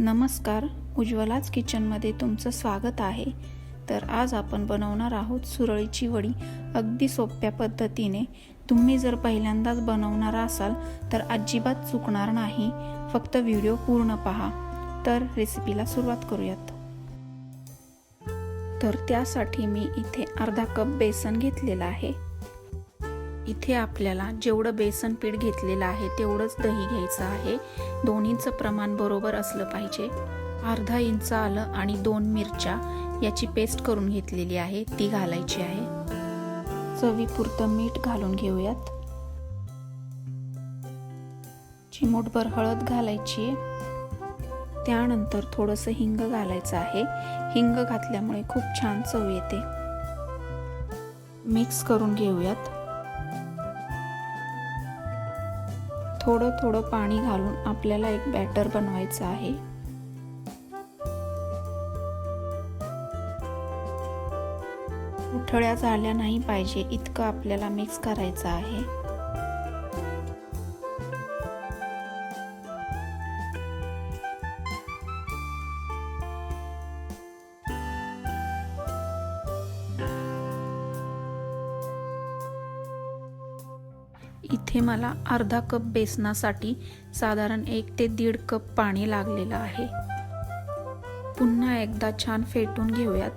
नमस्कार उज्ज्वलाच किचनमध्ये तुमचं स्वागत आहे. तर आज आपण बनवणार आहोत सुरळीची वडी. अगदी सोप्या पद्धतीने. तुम्ही जर पहिल्यांदाच बनवणार असाल तर अजिबात चुकणार नाही. फक्त व्हिडिओ पूर्ण पहा. तर रेसिपीला सुरुवात करूयात. तर त्यासाठी मी इथे अर्धा कप बेसन घेतलेलं आहे. इथे आपल्याला जेवढं बेसन पीठ घेतलेलं आहे तेवढंच दही घ्यायचं आहे. दोन्हीचं प्रमाण बरोबर असलं पाहिजे. अर्धा इंच आलं आणि दोन मिरच्या याची पेस्ट करून घेतलेली आहे ती घालायची आहे. चवीपुरतं मीठ घालून घेऊयात. चिमूटभर हळद घालायची आहे. त्यानंतर थोडंसं हिंग घालायचं आहे. हिंग घातल्यामुळे खूप छान चव येते. मिक्स करून घेऊयात. थोडं थोडं पाणी घालून आपल्याला एक बॅटर बनवायचं आहे. उठळ्या झाल्या नाही पाहिजे इतकं आपल्याला मिक्स करायचं आहे. इथे मला अर्धा कप बेसनासाठी साधारण एक ते दीड कप पाणी लागलेलं आहे. पुन्हा एकदा छान फेटून घेऊयात.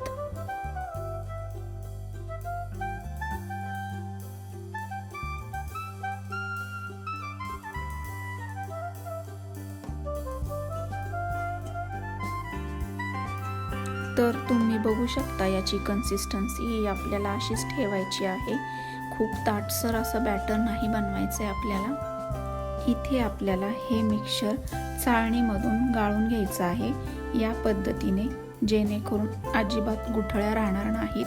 तर तुम्ही बघू शकता याची कन्सिस्टन्सी ही आपल्याला अशीच ठेवायची आहे. खूप ताटसर असं बॅटर नाही बनवायचं आहे आपल्याला. इथे आपल्याला हे मिक्सर चाळणीमधून गाळून घ्यायचं आहे. या पद्धतीने जेणेकरून अजिबात गुठळ्या राहणार नाहीत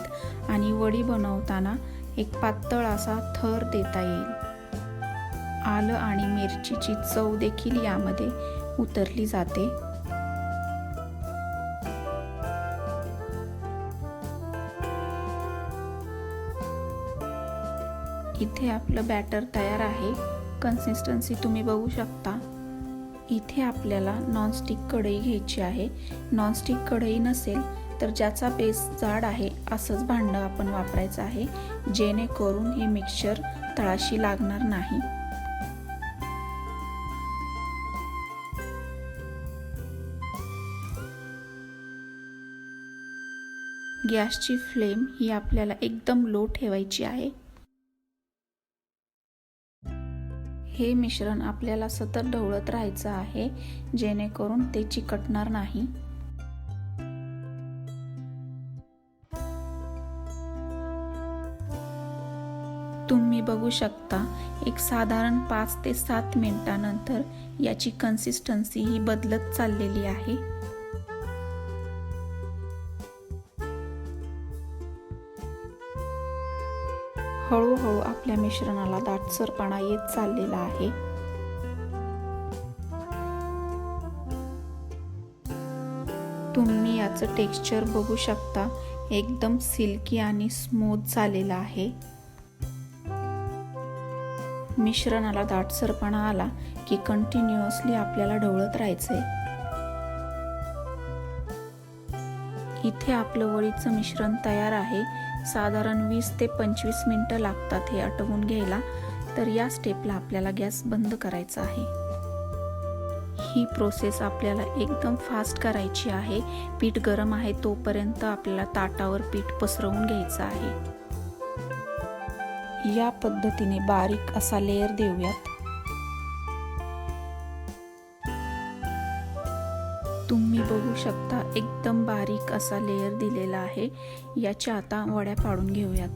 आणि वडी बनवताना एक पातळ असा थर देता येईल. आलं आणि मिरचीची चव देखील यामध्ये उतरली जाते. इथे आपलं बॅटर तयार आहे. कन्सिस्टन्सी तुम्ही बघू शकता. इथे आपल्याला नॉनस्टिक कढई घ्यायची आहे. नॉनस्टिक कढई नसेल तर ज्याचा बेस जाड आहे असंच भांडं आपण वापरायचं आहे. जेणेकरून हे मिक्सचर तळाशी लागणार नाही. गॅसची फ्लेम ही आपल्याला एकदम लो ठेवायची आहे. हे मिश्रण आपल्याला सतत ढवळत राहायचं आहे जेणेकरून ते चिकटणार नाही. तुम्ही बघू शकता एक साधारण पाच ते सात मिनिटानंतर याची कन्सिस्टन्सी ही बदलत चाललेली आहे. हळूहळू आपल्या मिश्रणाला दाटसरपणा येत चाललेला आहे. तुम्ही याचं टेक्स्चर बघू शकता. एकदम सिल्की आणि स्मूथ झालेला आहे. मिश्रणाला दाटसरपणा आला की कंटिन्युअसली आपल्याला ढवळत राहायचंय. इथे आपलं वळीचं मिश्रण तयार आहे. साधारण वीस ते पंचवीस मिनटं लागतात हे आटवून घ्यायला. तर या स्टेपला आपल्याला गॅस बंद करायचा आहे. ही प्रोसेस आपल्याला एकदम फास्ट करायची आहे. पीठ गरम आहे तोपर्यंत आपल्याला ताटावर पीठ पसरवून घ्यायचं आहे. या पद्धतीने बारीक असा लेअर देऊयात. तुम्ही बघू शकता एकदम बारीक असा लेअर दिलेला आहे. याच्या आता वड्या पाडून घेऊयात.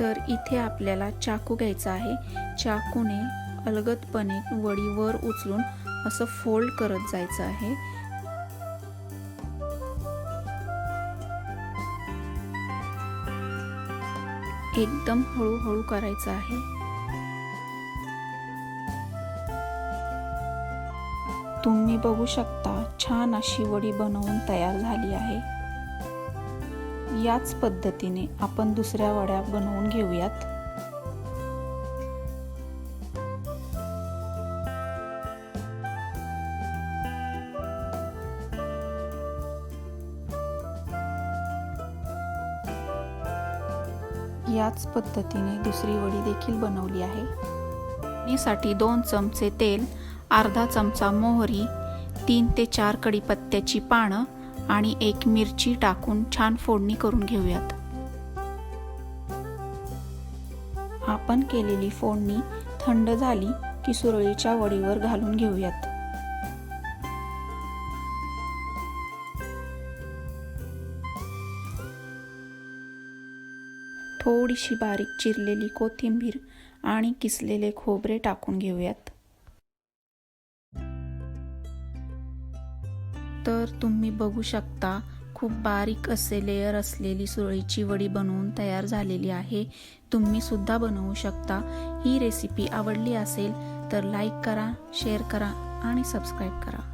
तर इथे आपल्याला चाकू घ्यायचा आहे. चाकूने अलगदपणे वडी वर उचलून असं फोल्ड करत जायचं आहे. एकदम हळूहळू करायचं आहे. तुम्ही बघू शकता छान अशी वडी बनवून तयार झाली आहे. याच पद्धतीने आपण दुसऱ्या वड्या बनवून घेऊयात. याच पद्धतीने दुसरी वडी देखील बनवली आहे. साठी दोन चमचे तेल अर्धा चमचा मोहरी तीन ते चार कढीपत्त्याची पानं आणि एक मिरची टाकून छान फोडणी करून घेऊयात. आपण केलेली फोडणी थंड झाली की सुरळीच्या वडीवर घालून घेऊयात. थोडीशी बारीक चिरलेली कोथिंबीर आणि किसलेले खोबरे टाकून घेऊयात. तर तुम्ही बघू शकता खूप बारीक असे लेयर असलेली सुरळीची वडी बनवून तयार झालेली आहे. तुम्ही सुद्धा बनवू शकता. ही रेसिपी आवडली असेल तर लाईक करा शेअर करा आणि सबस्क्राईब करा.